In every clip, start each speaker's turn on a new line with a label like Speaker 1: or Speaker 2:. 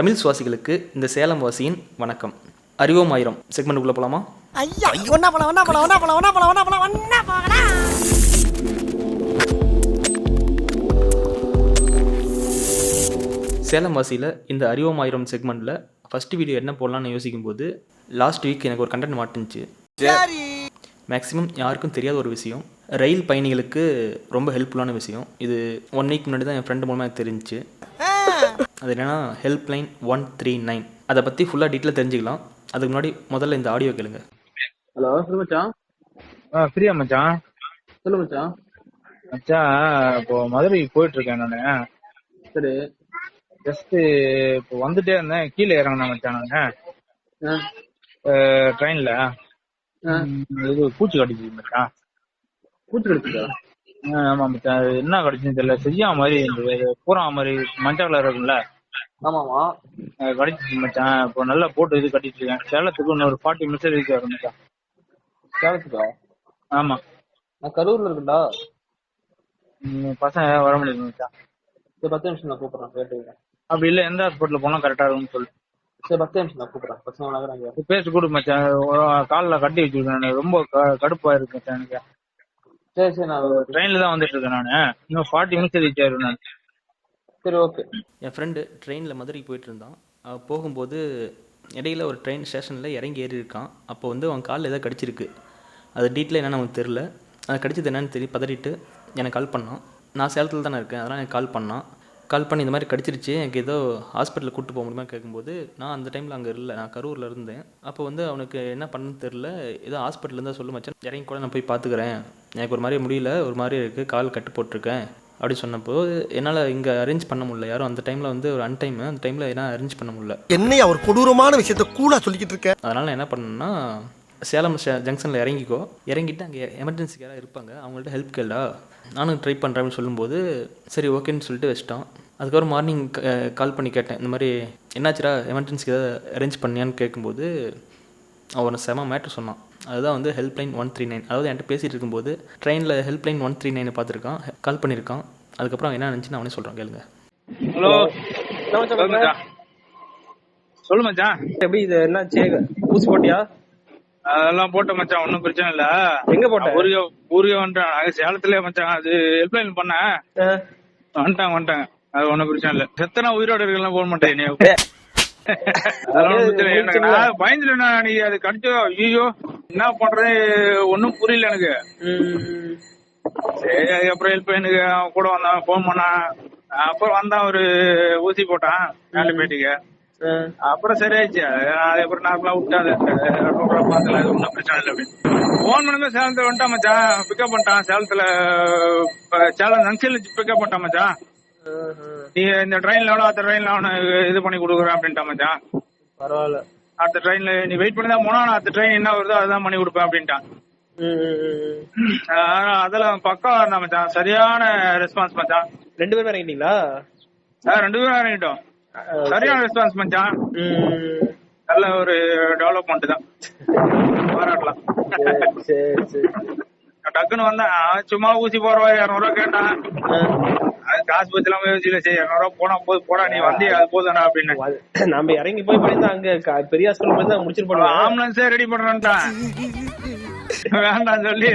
Speaker 1: தமிழ் சுவாசிகளுக்கு இந்த சேலம் வாசியின் வணக்கம். அறிவோம் ஆயிரம்
Speaker 2: ஐயா ஒன்னா போலாம்
Speaker 1: சேலம் வாசியில் இந்த அறிவோம் ஆயிரம் செக்மெண்ட்டில் ஃபஸ்ட் வீடியோ என்ன போடலாம்னு யோசிக்கும்போது லாஸ்ட் வீக் எனக்கு ஒரு கண்டென்ட் மாட்டுச்சு மேக்ஸிமம் யாருக்கும் தெரியாத ஒரு விஷயம். ரயில் பயணிகளுக்கு ரொம்ப ஹெல்ப்ஃபுல்லான விஷயம். இது ஒன் வீக் முன்னாடி தான் என் ஃப்ரெண்டு மூலமாக எனக்கு தெரிஞ்சுச்சு. அது என்னென்னா helpline one three nine அதை பற்றி ஃபுல்லாக டீட்டெயில் தெரிஞ்சுக்கலாம். அதுக்கு முன்னாடி முதல்ல இந்த ஆடியோ கேளுங்க.
Speaker 3: ஹலோ சொல்லு மச்சான்.
Speaker 4: ஆ ஃப்ரீயா மச்சான்?
Speaker 3: சொல்லு மச்சான்.
Speaker 4: மச்சான் இப்போ மதுரைக்கு போயிட்டு இருக்கேன் நானு.
Speaker 3: சரி.
Speaker 4: ஜஸ்ட் இப்போ வந்துட்டே இருந்தேன். கீழே இறங்கினேன் மச்சான் நானு.
Speaker 3: ஆ,
Speaker 4: ட்ரெயின்ல
Speaker 3: ஆ.
Speaker 4: இது பூச்சி கடிச்சிச்சு மச்சான்.
Speaker 3: பூச்சி கடிச்சுக்கா
Speaker 4: ஆ, ஆமா மச்சான். அது என்ன கடிச்சுன்னு தெரியல. செய்யா மாதிரி இது பூரா மாதிரி மஞ்சள் கலர் இருக்கும்ல?
Speaker 3: ஆமாமா.
Speaker 4: அது கடிச்சிச்சு மச்சான். இப்போ நல்லா போட்டு இது கட்டிட்டு இருக்கேன் சேலத்துக்கு ஒரு ஃபார்ட்டி மினிட்ஸ் இருக்கு வரும் மச்சான்.
Speaker 3: சேலத்துக்கா?
Speaker 4: ஆமா.
Speaker 3: நான் கரூர்ல இருக்கேன்டா
Speaker 4: பசங்க வர முடியாது மச்சான்.
Speaker 3: சரி பத்து நிமிஷம் நான் கூப்பிடுறேன் கேட்டுக்கிறேன்.
Speaker 4: அப்படி இல்ல எந்த ஹாஸ்பிட்டல் போனா கரெக்டா இருக்கும்னு சொல்லு.
Speaker 3: சரி பத்து நிமிஷம் நான் கூப்பிடுறேன். பசங்க
Speaker 4: பேசி கொடு மச்சான். காலில் கட்டி வச்சிருக்கேன் ரொம்ப கடுப்பா இருக்கு மச்சான் எனக்கு.
Speaker 3: சரி சரி நான்
Speaker 4: ட்ரெயின்ல தான் வந்துட்டு இருக்கேன் நானு. இன்னும் ஃபார்ட்டி மினிட்ஸ் ரீச் ஆயிரும் நான்.
Speaker 3: சரி ஓகே
Speaker 1: என் ஃப்ரெண்டு ட்ரெயினில் மதுரைக்கு போயிட்டு இருந்தான். அவன் போகும்போது இடையில ஒரு ட்ரெயின் ஸ்டேஷனில் இறங்கி ஏறி இருக்கான் அப்போ வந்து அவன் காலில் ஏதோ கடிச்சிருக்கு. அது டீட்டெயில் என்னன்னு அவனுக்கு தெரில அது கடிச்சது என்னன்னு தெரிய பதறிட்டு எனக்கு கால் பண்ணான். நான் சேலத்தில் தானே இருக்கேன். அதனால் எனக்கு கால் பண்ணான். கால் பண்ணி இந்த மாதிரி கடிச்சிருச்சு. எனக்கு ஏதோ ஹாஸ்பிட்டலில் கூட்டு போக முடியுமா கேட்கும்போது நான் அந்த டைமில் அங்கே இல்லை. நான் கரூரில் இருந்தேன். அப்போ வந்து அவனுக்கு என்ன பண்ணணும்னு தெரில ஏதோ ஹாஸ்பிட்டல் இருந்தால் சொல்ல மச்சான். இறங்கி கூட நான் போய் பார்த்துக்கிறேன் எனக்கு ஒரு மாதிரி முடியல. ஒரு மாதிரி இருக்குது கால் கட்டு போட்டிருக்கேன். அப்படி சொன்னப்போ என்னால் இங்கே அரேஞ்ச் பண்ண முடியல. யாரும் அந்த டைமில் வந்து ஒரு அன்டைம் அந்த டைமில் என்ன அரேஞ்ச் பண்ண முடியல.
Speaker 2: என்னையா ஒரு கொடூரமான விஷயத்த கூலா சொல்லிக்கிட்டு இருக்க?
Speaker 1: அதனால் என்ன பண்ணேன்னா சேலம் ஜங்ஷனில் இறங்கிக்கோ. இறங்கிட்டு அங்கே எமர்ஜென்சிக்கு யாராவது இருப்பாங்க. அவங்கள்ட்ட ஹெல்ப் கேளா நானும் ட்ரை பண்ணுறேன்னு சொல்லும்போது சரி ஓகேன்னு சொல்லிட்டு வச்சிட்டான் அதுக்கப்புறம் மார்னிங் கால் பண்ணி கேட்டேன். இந்த மாதிரி என்னாச்சுடா? எமர்ஜென்சிக்கு ஏதாவது அரேஞ்ச் பண்ணியான்னு கேட்கும்போது அவன் செம மேட்ரு சொன்னான். அதுதான் வந்து ஹெல்ப்லைன் ஒன் த்ரீ நைன் அதாவது என்கிட்ட பேசிகிட்டு இருக்கும்போது ட்ரெயினில் ஹெல்ப்லைன் ஒன் த்ரீ நைனை பார்த்துருக்கான். கால் பண்ணியிருக்கான். அதுக்கப்புறம் என்ன நினச்சி நான் அவனே சொல்கிறான் கேளுங்க.
Speaker 4: ஹலோ
Speaker 3: என்ன
Speaker 4: சொல்லு மச்சான்.
Speaker 3: எப்படி இது? என்னாச்சு? ஊசி போட்டியா?
Speaker 4: அதெல்லாம் போட்ட மச்சான் ஒன்னும் பிரச்சனை இல்ல.
Speaker 3: எங்க போட்ட?
Speaker 4: ஊருக்கு ஊருக்கு வந்துட்டேன். நாங்க சேலத்துலயே மச்சான் அது ஹெல்ப்லைன் பண்ணேன்.
Speaker 3: ஆ,
Speaker 4: வந்துட்டாங்க வந்துட்டாங்க அது ஒன்னும் பிரச்சனை இல்ல. செத்தனா உயிரோட இருக்கலாம் போட மாட்டேன் பயந்துட்டேன் நீ அது கடிச்சோ ஐயோ என்ன பண்றது? ஒன்னும் புரியல எனக்கு. சரி அதுக்கப்புறம் ஹெல்ப் எனக்கு அவன் கூட வந்தான் ஃபோன் பண்ணான். அப்புறம் வந்தான் ஒரு ஊசி போட்டான் ஆன்டிபயோட்டிக்க
Speaker 3: ஆ.
Speaker 4: அப்புறம் சரியாயிடுச்சு அதுக்கப்புறம் நார்மலா விட்டாது. பாத்துல ஒன்றும் பிரச்சனை இல்லை. ஃபோன் பண்ணுமே சேலத்துல வந்துட்டான் மச்சான். பிக்கப் பண்ணிட்டான். சேலத்துல சேலம் ஜங்ஷன்ல பிக்கப் பண்ணிட்டான் மச்சான். நீ இந்த ட்ரெயின்ல எவ்வளோ அடுத்த ட்ரெயின்ல அவனை இது பண்ணி கொடுக்குறேன் அப்படின்ட்டான் மச்சான்.
Speaker 3: பரவாயில்ல.
Speaker 4: அடுத்த ட்ரெயின்ல நீ வெயிட் பண்ணி தான் போனா அடுத்த ட்ரெயின் என்ன வருதோ அதுதான் பண்ணி கொடுப்பேன் அப்படின்ட்டான். அதெல்லாம் பக்கம் இருந்தான் மச்சான். சரியான ரெஸ்பான்ஸ் மச்சான்.
Speaker 3: ரெண்டு பேரும் இறங்கிட்டீங்களா?
Speaker 4: ரெண்டு பேரும் இறங்கிட்டோம். சரியான ரெஸ்பான்ஸ் மச்சான். நல்ல ஒரு டெவலப்மெண்ட் தான். பாராட்டலாம்.
Speaker 3: சரி சரி
Speaker 4: டக்குன்னு வந்தேன். சும்மா ஊசி போடுவா இரநூறுவா கேட்டான். அது காசு பத்திலாம் யோசிக்கல. சரி இரநூறுவா போனா போது போடா நீ வந்தி அது போதுண்ணா அப்படின்னு.
Speaker 3: நம்ம இறங்கி போய் பண்ணிருந்தா அங்க க- பெரிய ஹாஸ்பிட்டல் போய் தான் முடிச்சிருப்போம்
Speaker 4: ஆம்புலன்ஸே ரெடி பண்றேன்ட்டான் வேண்டாம் சொல்லி.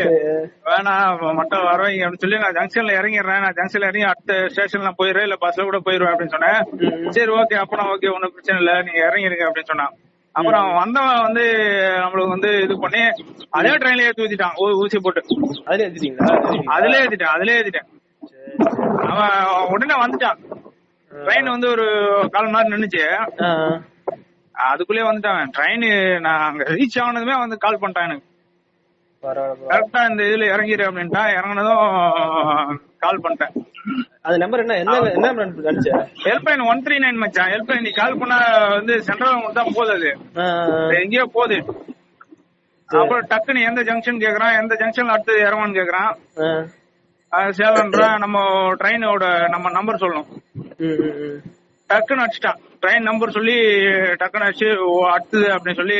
Speaker 4: வேணாம் மட்டும் வரவங்க அப்படின்னு சொல்லி நான் ஜங்ஷன்ல இறங்கிடுறேன். நான் ஜங்ஷன்ல இறங்கி அடுத்த ஸ்டேஷன்ல போயிடுறேன் இல்ல பஸ்ல கூட போயிருவேன் அப்படின்னு சொன்னேன். சரி ஓகே அப்பனா ஓகே ஒன்னும் பிரச்சனை இல்ல. நீங்க இறங்கிருங்க அப்படின்னு சொன்னான். அப்புறம் வந்தவன் வந்து நம்மளுக்கு வந்து இது பண்ணி அதே ட்ரெயின்ல ஏத்தி ஊத்திட்டான் ஊசி போட்டு.
Speaker 3: அதுல எடுத்துட்டீங்களா
Speaker 4: அதுலயே ஏத்திட்டேன் அதுலயே ஏத்திட்டேன். அவன் உடனே வந்துட்டான். ட்ரெயின் வந்து ஒரு கால் மணி நேரம் நின்னுச்சு. அதுக்குள்ளே வந்துட்டான் ட்ரெயின் நான் அங்க ரீச் ஆனதுமே வந்து கால் பண்ணிட்டான் எனக்கு. கரெக்டா இந்த இதுல இறங்கிடு அப்படின்ட்டான் இறங்குனதும் கால் பண்ணிட்டேன்.
Speaker 3: அது நம்பர் என்ன? என்ன என்ன நம்பர் அடிச்ச
Speaker 4: ஹெல்ப்லைன் ஒன் த்ரீ நைன் மச்சான். ஹெல்ப்லைன் நீ கால் பண்ணா வந்து சென்ட்ரல் தான் போகுது அது. எங்கேயோ போகுது. அப்புறம் டக்குன்னு எந்த ஜங்ஷன் கேக்குறான்? எந்த ஜங்ஷன்ல அடுத்து இறங்கணும்னு கேக்குறான். சேலம்ன்றான் நம்ம ட்ரெயினோட நம்ம நம்பர் சொல்லணும். டக்குன்னு அடிச்சிட்டான். ட்ரெயின் நம்பர் சொல்லி டக்குன்னு அடிச்சு ஓ, அடுத்தது அப்படின்னு சொல்லி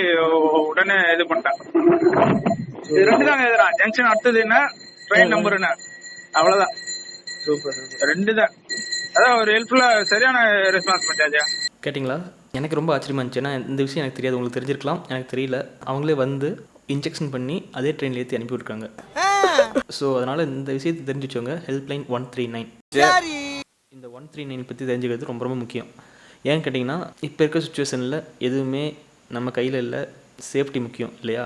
Speaker 4: உடனே இது பண்ணிட்டான். இது ரெண்டு தான் எழுதுறான் ஜங்ஷன் அடுத்தது என்ன? ட்ரெயின் நம்பர் என்ன? அவ்வளவுதான்.
Speaker 3: சூப்பர் சூப்பர்
Speaker 4: ரெண்டு தான் அதான் ஒரு ஹெல்ப்ஃபுல்லா சரியான ரெஸ்பான்ஸ்
Speaker 1: கேட்டிங்களா? எனக்கு ரொம்ப ஆச்சரியமா இருந்துச்சு. ஏன்னா இந்த விஷயம் எனக்கு தெரியாது. உங்களுக்கு தெரிஞ்சிருக்கலாம். எனக்கு தெரியல. அவங்களே வந்து இன்ஜெக்ஷன் பண்ணி அதே ட்ரெயினில் ஏற்றி அனுப்பி விட்ருக்காங்க ஸோ அதனால் இந்த விஷயத்தை தெரிஞ்சு வச்சவங்க ஹெல்ப்லைன் ஒன் த்ரீ நைன் இந்த ஒன் த்ரீ நைன் பற்றி தெரிஞ்சுக்கிறது ரொம்ப ரொம்ப முக்கியம். ஏன்னு கேட்டிங்கன்னா இப்போ இருக்க சுச்சுவேஷனில் எதுவுமே நம்ம கையில் இல்லை. சேஃப்டி முக்கியம் இல்லையா?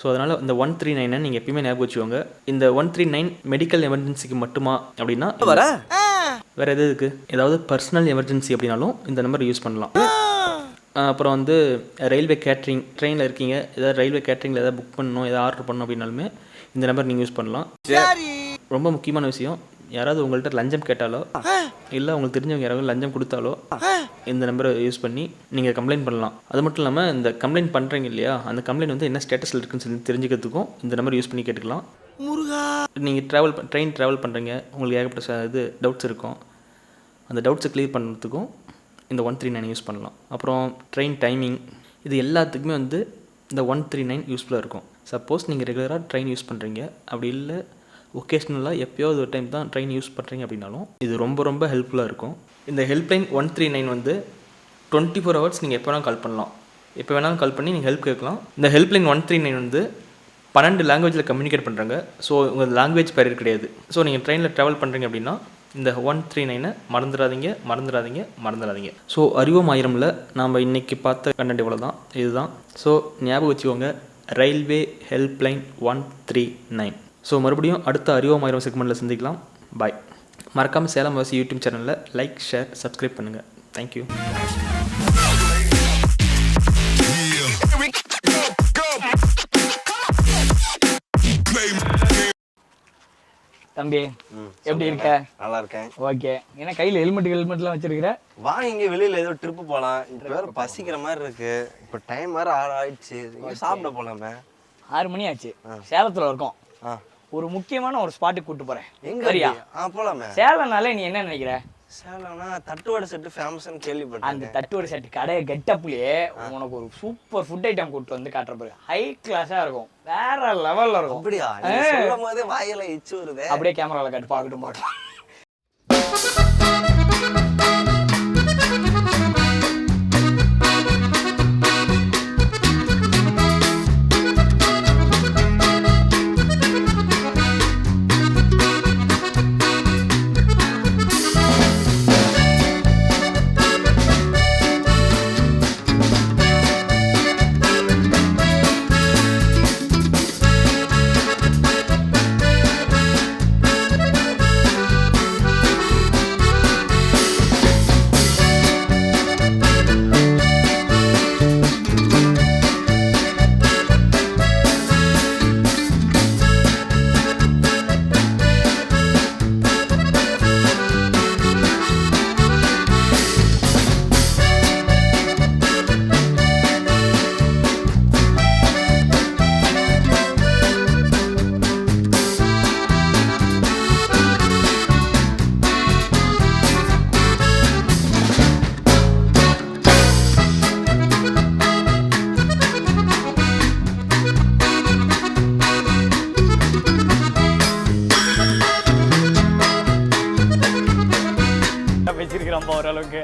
Speaker 1: ஸோ அதனால் இந்த ஒன் த்ரீ நைனை நீங்கள் எப்பயுமே ஞாபகம் வச்சுக்கோங்க. இந்த ஒன் த்ரீ நைன் மெடிக்கல் எமர்ஜென்சிக்கு மட்டுமா அப்படின்னா
Speaker 2: வர?
Speaker 1: வேறு எது இருக்குது ஏதாவது பர்சனல் எமர்ஜென்சி அப்படின்னாலும் இந்த நம்பர் யூஸ் பண்ணலாம். அப்புறம் வந்து ரயில்வே கேட்ரிங் ட்ரெயினில் இருக்கீங்க. ஏதாவது ரயில்வே கேட்ரிங்கில் ஏதாவது புக் பண்ணணும் ஏதாவது ஆர்டர் பண்ணணும் அப்படின்னாலுமே இந்த நம்பர் நீங்கள் யூஸ் பண்ணலாம்.
Speaker 2: சரி.
Speaker 1: ரொம்ப முக்கியமான விஷயம். யாராவது உங்கள்கிட்ட லஞ்சம் கேட்டாலோ இல்லை உங்களுக்கு தெரிஞ்சவங்க யாராவது லஞ்சம் கொடுத்தாலோ இந்த நம்பரை யூஸ் பண்ணி நீங்கள் கம்ப்ளைண்ட் பண்ணலாம். அது மட்டும் இல்லாமல் இந்த கம்ப்ளைண்ட் பண்ணுறீங்க இல்லையா அந்த கம்ப்ளைண்ட் வந்து என்ன ஸ்டேட்டஸில் இருக்குன்னு சொல்லி தெரிஞ்சுக்கிறதுக்கும் இந்த நம்பர் யூஸ் பண்ணி கேட்டுக்கலாம்.
Speaker 2: முருகா.
Speaker 1: நீங்கள் ட்ராவல் ட்ரெயின் ட்ராவல் பண்ணுறீங்க உங்களுக்கு ஏகப்பட்ட இது டவுட்ஸ் இருக்கும். அந்த டவுட்ஸை க்ளியர் பண்ணுறதுக்கும் இந்த ஒன் த்ரீ நைன் யூஸ் பண்ணலாம். அப்புறம் ட்ரெயின் டைமிங் இது எல்லாத்துக்குமே வந்து இந்த ஒன் த்ரீ நைன் யூஸ்ஃபுல்லாக இருக்கும். சப்போஸ் நீங்கள் ரெகுலராக ட்ரெயின் யூஸ் பண்ணுறீங்க அப்படி இல்லை ஒகேஷ்னலாக எப்போயாவது ஒரு டைம் தான் ட்ரெயின் யூஸ் பண்ணுறீங்க அப்படின்னாலும் இது ரொம்ப ரொம்ப ஹெல்ப்ஃபுல்லாக இருக்கும். இந்த ஹெல்ப்லைன் ஒன் த்ரீ நைன் வந்து டுவெண்ட்டி ஃபோர் ஹவர்ஸ் நீங்கள் எப்போ வேணாலும் கால் பண்ணலாம். எப்போ வேணாலும் கால் பண்ணி நீங்கள் ஹெல்ப் கேட்கலாம். இந்த ஹெல்ப்லைன் ஒன் த்ரீ நைன் வந்து பன்னெண்டு லாங்குவேஜில் கம்யூனிகேட் பண்ணுறாங்க ஸோ உங்கள் லாங்குவேஜ் பேரியர் கிடையாது. ஸோ நீங்கள் ட்ரெயினில் ட்ராவல் பண்ணுறீங்க அப்படின்னா இந்த ஒன் த்ரீ நைனை மறந்துடாதீங்க மறந்துடாதீங்க மறந்துடாதீங்க ஸோ அறிவோம் ஆயிரமில் நாம் இன்றைக்கி பார்த்த கண்டென்ட் இவ்வளோ தான் இதுதான். ஸோ ஞாபகம் வச்சுக்கோங்க railway helpline one three nine so மறுபடியும் அடுத்த அறிவோம் ஆயிரம் செக்மெண்ட்டில் சந்திக்கலாம். பாய் மறக்காமல் சேலம் வாசி யூடியூப் சேனலில் லைக் ஷேர் சப்ஸ்கிரைப் பண்ணுங்கள் தேங்க்யூ
Speaker 5: தம்பி எப்படி இருக்க?
Speaker 6: நல்லா இருக்கேன்
Speaker 5: ஓகே. ஏன்னா கையில ஹெல்மெட் ஹெல்மெட்லாம் வச்சிருக்கிற?
Speaker 6: வா இங்க வெளியில ஏதோ ட்ரிப்பு போலாம். இந்த வேற பசிக்கிற மாதிரி இருக்கு. இப்ப டைம் வேற ஆறு ஆயிடுச்சு. சாப்பிட போலாமே.
Speaker 5: ஆறு மணி ஆச்சு. சேலத்துல இருக்கோம்.
Speaker 6: ஆ.
Speaker 5: ஒரு முக்கியமான ஒரு ஸ்பாட்டுக்கு கூட்டு போறேன்.
Speaker 6: எங்க
Speaker 5: சரியா?
Speaker 6: போலாமே.
Speaker 5: சேலம்னாலே நீ என்ன நினைக்கிற?
Speaker 6: சேலம்னா தட்டுவடை செட்டு ஃபேமஸ்னு
Speaker 5: அந்த
Speaker 6: கேள்விப்பட்டேன்
Speaker 5: தட்டுவடை செட் கடை கெட்டப்லயே உனக்கு ஒரு சூப்பர் ஃபுட் ஐட்டம் கூட்டு வந்து காட்டுற பாரு. ஹை கிளாஸா இருக்கும். வேற லெவல்ல இருக்கும்.
Speaker 6: அப்படியா? சொல்லும் போதே வாயில இச்சு வருதே.
Speaker 5: அப்படியே கேமரால காட்டு பார்க்கட்டும் பார்க்கலாம். வச்சிருக்கிறோம் ஓரளவுக்கு